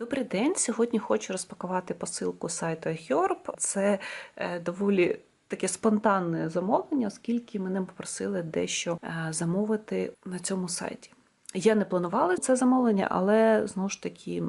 Добрий день. Сьогодні хочу розпакувати посилку сайту iHerb. Це е, доволі таке спонтанне замовлення, оскільки мене попросили дещо е, замовити на цьому сайті. Я не планувала це замовлення, але знову ж таки.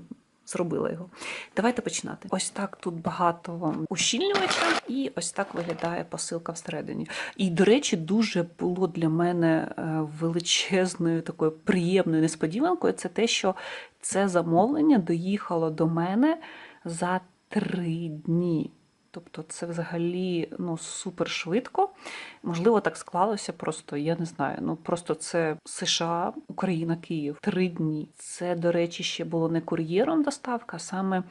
Зробила його. Давайте починати. Ось так тут багато ущільнювача, і ось так виглядає посилка всередині. І, до речі, дуже було для мене е, величезною такою приємною несподіванкою. Це те, що це замовлення доїхало до мене за три дні. Тобто це взагалі ну, супер швидко. Можливо, так склалося просто, я не знаю. Ну просто це США, Україна, Київ. Три дні. Це, до речі, ще було не кур'єром доставка, а саме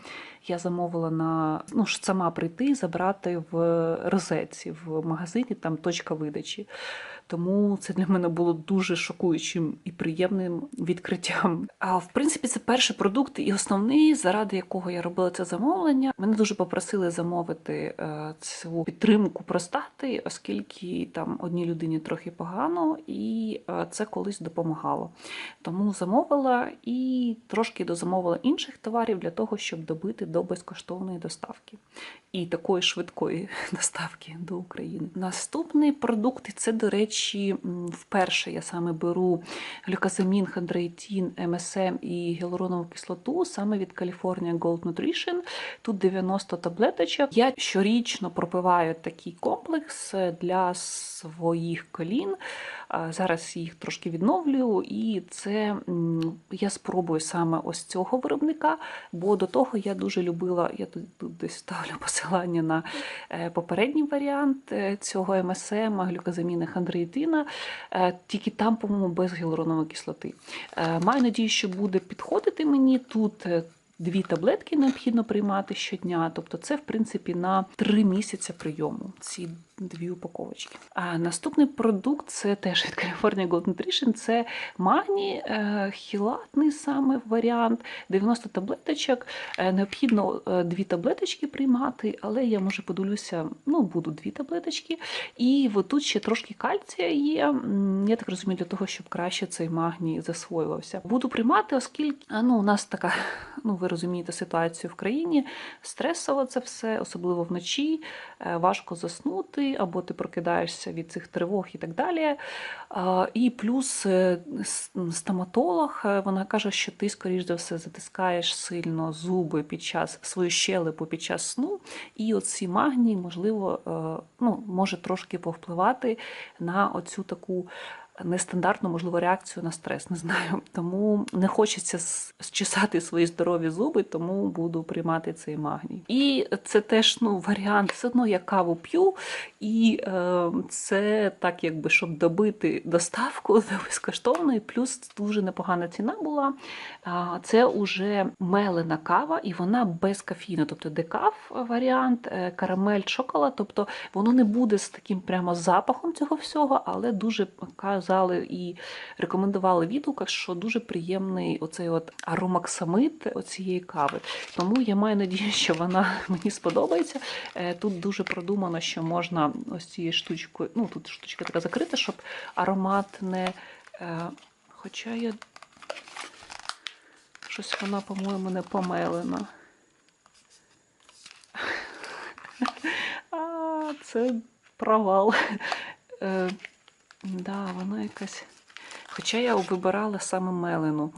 я замовила на ну ж сама прийти і забрати в розетці, в магазині, там точка видачі. Тому це для мене було дуже шокуючим і приємним відкриттям. А в принципі, це перший продукт і основний, заради якого я робила це замовлення. Мене дуже попросили замовити е, цю підтримку простати, оскільки там одній людині трохи погано, і е, це колись допомагало. Тому замовила і трошки дозамовила інших товарів для того, щоб добити до безкоштовної доставки і такої швидкої доставки до України. Наступний продукт це, до речі, вперше я саме беру глюказамін, хондроїтін, МСМ і гіалуронову кислоту саме від California Gold Nutrition. Тут 90 таблеточок. Я щорічно пропиваю такий комплекс для своїх колін. Зараз їх трошки відновлюю, і це я спробую саме ось цього виробника, бо до того я дуже любила, я тут, тут десь ставлю посилання на е, попередній варіант е, цього МСМ, глюказаміни хондроїтина, е, тільки там, по-моєму, без гіалуронової кислоти. Маю надію, що буде підходити мені тут. Дві таблетки необхідно приймати щодня, тобто це, в принципі, на три місяці прийому. Ці дві упаковочки. А наступний продукт це теж від California Gold Nutrition, це магні, е, хілатний саме варіант, 90 таблеточок. Е, необхідно е, дві таблеточки приймати, але я може подивлюся, ну, буду дві таблеточки. І тут ще трошки кальція є. Я так розумію, для того, щоб краще цей магній засвоювався. Буду приймати, оскільки ну, у нас така, ну ви розумієте, ситуацію в країні, стресово це все, особливо вночі, важко заснути або ти прокидаєшся від цих тривог і так далі. І плюс е, стоматолог, е, вона каже, що ти, скоріш за все, затискаєш сильно зуби під час свою щелепу під час сну, і оці магнії, можливо, е, ну, може трошки повпливати на оцю таку нестандартну, можливо, реакцію на стрес. Не знаю. Тому не хочеться зчесати свої здорові зуби, тому буду приймати цей магній. І це теж ну, варіант, все одно я каву п'ю, і е, це так, якби щоб добити доставку до безкоштовної, плюс дуже непогана ціна була. Це уже мелена кава, і вона без кофеїну, тобто декаф варіант, е, карамель, шоколад, тобто воно не буде з таким прямо запахом цього всього, але дуже казали і рекомендували в відгуках, що дуже приємний оцей от аромаксамит оцієї кави. Тому я маю надію, що вона мені сподобається. Е, тут дуже продумано, що можна ось цією штучкою, ну тут штучка така закрита, щоб аромат не. Е, хоча я щось вона, по-моєму, не помелена. А, це провал. Да, вона якась. Хоча я вибирала саме мелену.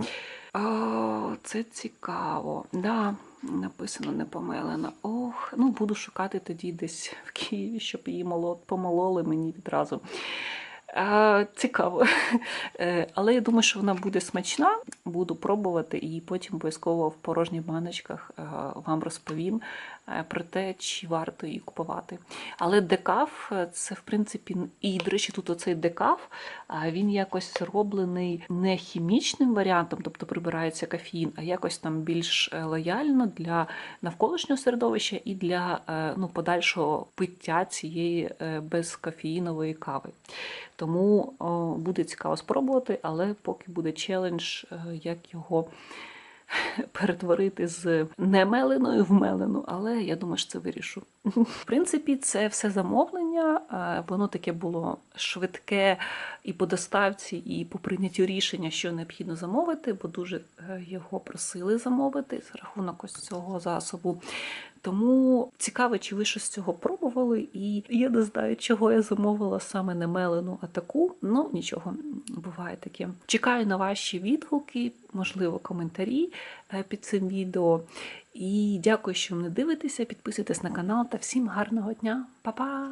О, Це цікаво. Да, Написано не помелена. Ох, ну буду шукати тоді десь в Києві, щоб її помололи мені відразу. Цікаво. Е, але я думаю, що вона буде смачна, буду пробувати і потім обов'язково в порожніх баночках е, вам розповім е, про те, чи варто її купувати. Але декаф це, в принципі, і, до речі, тут оцей декаф, він якось зроблений не хімічним варіантом, тобто прибирається кофеїн, а якось там більш лояльно для навколишнього середовища і для ну, подальшого пиття цієї безкофеїнової кави. Тому буде цікаво спробувати, але поки буде челендж, е, як його перетворити з немеленої в мелену, але я думаю, що це вирішу. В принципі, це все замовлення. е, Воно таке було швидке і по доставці, і по прийняттю рішення, що необхідно замовити, бо дуже е, його просили замовити за рахунок ось цього засобу. Тому цікаво, чи ви щось з цього пробували, і я не знаю, чого я замовила саме не мелену, а таку. Ну нічого, буває таке. Чекаю на ваші відгуки, можливо, коментарі е, під цим відео. І дякую, що мене дивитеся. Підписуйтесь на канал та всім гарного дня. Па-па!